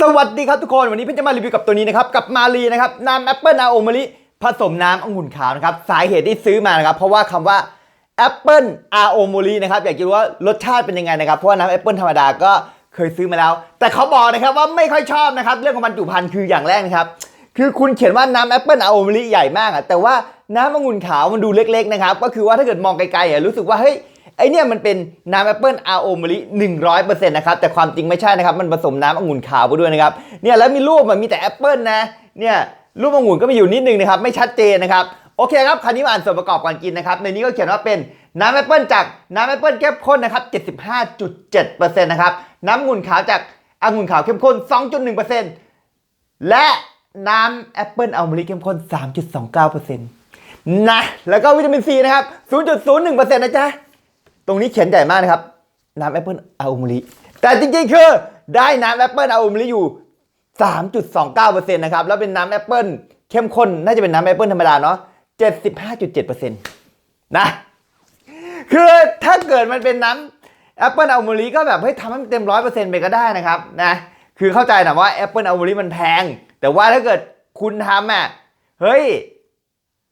สวัสดีครับทุกคน วันนี้พี่จะมารีวิวกับตัวนี้นะครับ กับมารีนะครับน้ำแอปเปิลอาโอมะลิผสมน้ำองุ่นขาวนะครับ สาเหตุที่ซื้อมานะครับ เพราะว่าคำว่าแอปเปิลอาโอมะลินะครับ อยากจะรู้ว่ารสชาติเป็นยังไงนะครับ เพราะว่าน้ำแอปเปิลธรรมดาก็เคยซื้อมาแล้ว แต่เขาบอกนะครับว่าไม่ค่อยชอบนะครับ เรื่องของบรรจุภัณฑ์คืออย่างแรกนะครับ คือคุณเขียนว่าน้ำแอปเปิลอาโอมะลิใหญ่มากอะแต่ว่าน้ำองุ่นขาวมันดูเล็กๆนะครับ ก็คือว่าถ้าเกิดมองไกลๆอะรู้สึกว่าเฮ้ย ไอเนี่ยมันเป็นน้ำแอปเปิลอาโอมะลิ100%นะครับแต่ความจริงไม่ใช่นะครับมันผสมน้ำองุ่นขาวไปด้วยนะครับเนี่ยแล้วมีรูปมันมีแต่แอปเปิลนะเนี่ยรูปองุ่นก็มีอยู่นิดนึงนะครับไม่ชัดเจนนะครับโอเคครับคราวนี้มาอ่านส่วนประกอบก่อนกินนะครับในนี้ก็เขียนว่าเป็นน้ำแอปเปิลจากน้ำแอปเปิลเข้มข้นนะครับ75.7%นะครับน้ำองุ่นขาวจากองุ่นขาวเข้มข้น 2.1%และน้ำแอปเปิลอัลมะลิเข้มข้น 3.29%นะ แล้วก็วิตามินซีนะครับ 0.01%นะจ๊ะ ตรงนี้เขียนใหญ่มากนะครับ น้ำแอปเปิลอาอุมริแต่จริงๆคือได้น้ำแอปเปิลอาอุมริอยู่ 3.29%นะครับ แล้วเป็นน้ำแอปเปิลเข้มข้น น่าจะเป็นน้ำแอปเปิลธรรมดาเนาะ 75.7%นะคือถ้าเกิดมันเป็นน้ำแอปเปิลอาอุมริก็แบบเฮ้ยทำให้มันเต็มร้อยเปอร์เซ็นต์ไปก็ได้นะครับนะคือเข้าใจนะว่าแอปเปิลอาอุมริมันแพง แต่ว่าถ้าเกิดคุณทำอะเฮ้ย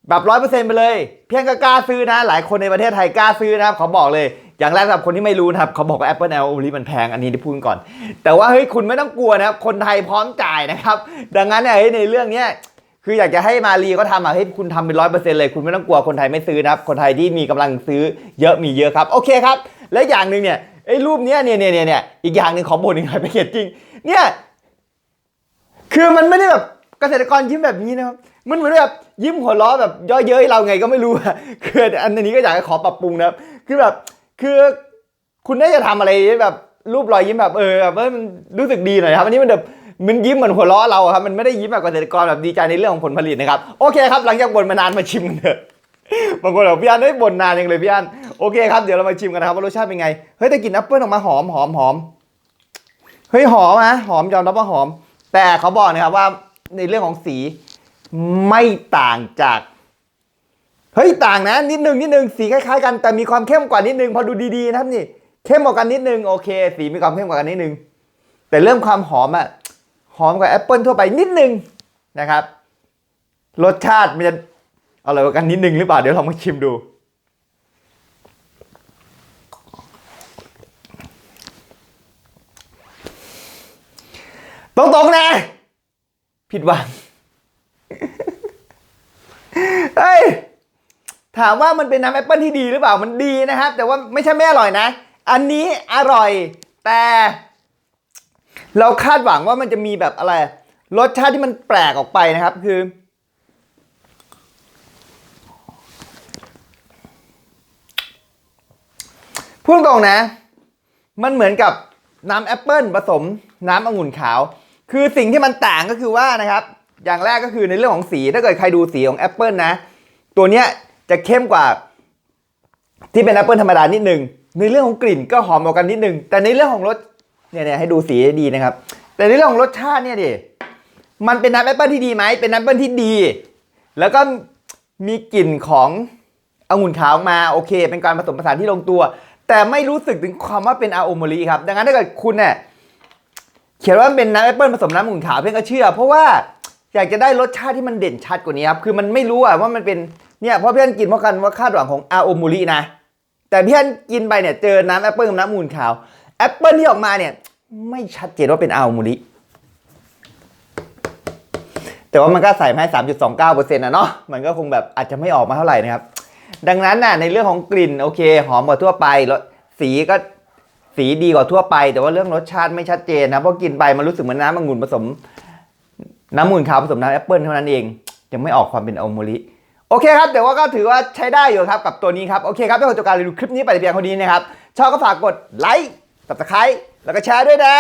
แบบร้อยเปอร์เซ็นต์ไปเลย เพียงก็กล้าซื้อนะ หลายคนในประเทศไทยกล้าซื้อนะครับเขาบอกเลย อย่างแรกสำหรับคนที่ไม่รู้นะครับเขาบอกว่า Apple L o l มันแพงอันนี้ที่พูดก่อน แต่ว่าเฮ้ยคุณไม่ต้องกลัวนะครับ คนไทยพร้อมจ่ายนะครับ ดังนั้นเนี่ยในเรื่องเนี้ยคืออยากจะให้มารีก็ทำอะให้คุณทำเป็นร้อยเปอร์เซ็นต์เลย คุณไม่ต้องกลัวคนไทยไม่ซื้อนะครับ คนไทยที่มีกำลังซื้อเยอะมีเยอะครับ โอเคครับ และอย่างหนึ่งเนี่ยไอ้รูปเนี้ยเนี่ยเนี่ยเนี่ยอีกอย่างหนึ่งขอบ่นอีกหน่อยไปเขียนจริงเนี่ยคือมันไม่ได้แบบเกษตรกรยิ้มแบบนี้นะครับ มันเหมือนแบบยิ้มหัวเราะแบบย่อเย้ยเราไงก็ไม่รู้อะคืออันนี้ก็อยากจะขอปรับปรุงนะครับ คือแบบคือคุณน่าจะทำอะไรแบบรูปรอยยิ้มแบบเออแบบว่ามันรู้สึกดีหน่อยครับ อันนี้มันแบบมันยิ้มเหมือนหัวเราะเราครับมันไม่ได้ยิ้มแบบเกษตรกรแบบดีใจในเรื่องของผลผลิตนะครับโอเคครับหลังจากบ่นมานานมาชิมกันเถอะบางคนบอกพี่อันได้บ่นนานยังเลยพี่อันโอเคครับเดี๋ยวเรามาชิมกันนะครับว่ารสชาติเป็นไงเฮ้ยแต่กลิ่นแอปเปิ้ลออกมาหอมหอมหอมเฮ้ยหอมนะหอมยอมรับว่าหอม แต่เขาบอกนะครับว่าในเรื่องของสี ไม่ต่างจาก เฮ้ยต่างนะ นิดนึงนิดนึงสีคล้ายๆกันแต่มีความเข้มกว่านิดนึงพอดูดีๆนะครับนี่ เข้มกว่ากันนิดนึงโอเค สีมีความเข้มกว่ากันนิดนึง แต่เรื่องความหอมอะหอมกว่าแอปเปิลทั่วไปนิดนึงนะครับรสชาติมันจะอร่อยกว่ากันนิดนึงหรือเปล่าเดี๋ยวลองมาชิมดูตรงๆนะ ผิดหวัง เฮ้ยถามว่ามันเป็นน้ำแอปเปิลที่ดีหรือเปล่ามันดีนะครับ แต่ว่าไม่ใช่ไม่อร่อยนะ อันนี้อร่อย แต่ เราคาดหวังว่ามันจะมีแบบอะไรรสชาติที่มันแปลกออกไปนะครับ คือ พูดตรงนะ มันเหมือนกับน้ำแอปเปิลผสมน้ำองุ่นขาว คือสิ่งที่มันต่างก็คือว่านะครับ อย่างแรกก็คือในเรื่องของสีถ้าเกิดใครดูสีของแอปเปิลนะ ตัวเนี้ยจะเข้มกว่า ที่เป็นแอปเปิลธรรมดานิดนึง ในเรื่องของกลิ่นก็หอมกว่ากันนิดนึง แต่ในเรื่องของรสเนี่ยเนี่ยให้ดูสีดีนะครับ แต่ในเรื่องของรสชาติเนี่ยดิมันเป็นน้ำแอปเปิลที่ดีไหมเป็นน้ำแอปเปิลที่ดี แล้วก็มีกลิ่นขององุ่นขาวมาโอเค เป็นการผสมผสานที่ลงตัว แต่ไม่รู้สึกถึงความว่าเป็นอาโอมริครับ ดังนั้นถ้าเกิดคุณเนี่ยเขียนว่าเป็นน้ำแอปเปิลผสมน้ำองุ่นขาวเพื่อนก็เชื่อ เพราะว่า อยากจะได้รสชาติที่มันเด่นชัดกว่านี้ครับ คือมันไม่รู้อะว่ามันเป็น เนี่ยเพราะเพื่อนกินเพราะกันว่าคาดหวังของอาโอมูรินะ แต่เพื่อนกินไปเนี่ยเจอน้ำแอปเปิลกับน้ำองุ่นขาว แอปเปิลที่ออกมาเนี่ย ไม่ชัดเจนว่าเป็นอาโอมูริแต่ว่ามันก็ใส่มาให้สามจุดสองเก้าเปอร์เซ็นต์นะเนาะ มันก็คงแบบอาจจะไม่ออกมาเท่าไหร่นะครับ ดังนั้นน่ะในเรื่องของกลิ่นโอเค หอมกว่าทั่วไปรสสีก็สีดีกว่าทั่วไป แต่ว่าเรื่องรสชาติไม่ชัดเจนนะเพราะกินไปมันรู้สึกเหมือนน้ำองุ่นผสม น้ำมูลขาวผสมน้ำแอปเปิลเท่านั้นเอง ยังไม่ออกความเป็นอมูลิโอเคครับแต่ว่าก็ถือว่าใช้ได้อยู่ครับกับตัวนี้ครับ โอเคครับถ้าคุณต้องการรีวิวคลิปนี้ไปแต่เพียงเท่านี้นะครับ ชอบก็ฝากกดไลค์ s ับ s c r i b e แล้วก็แชร์ด้วยนะ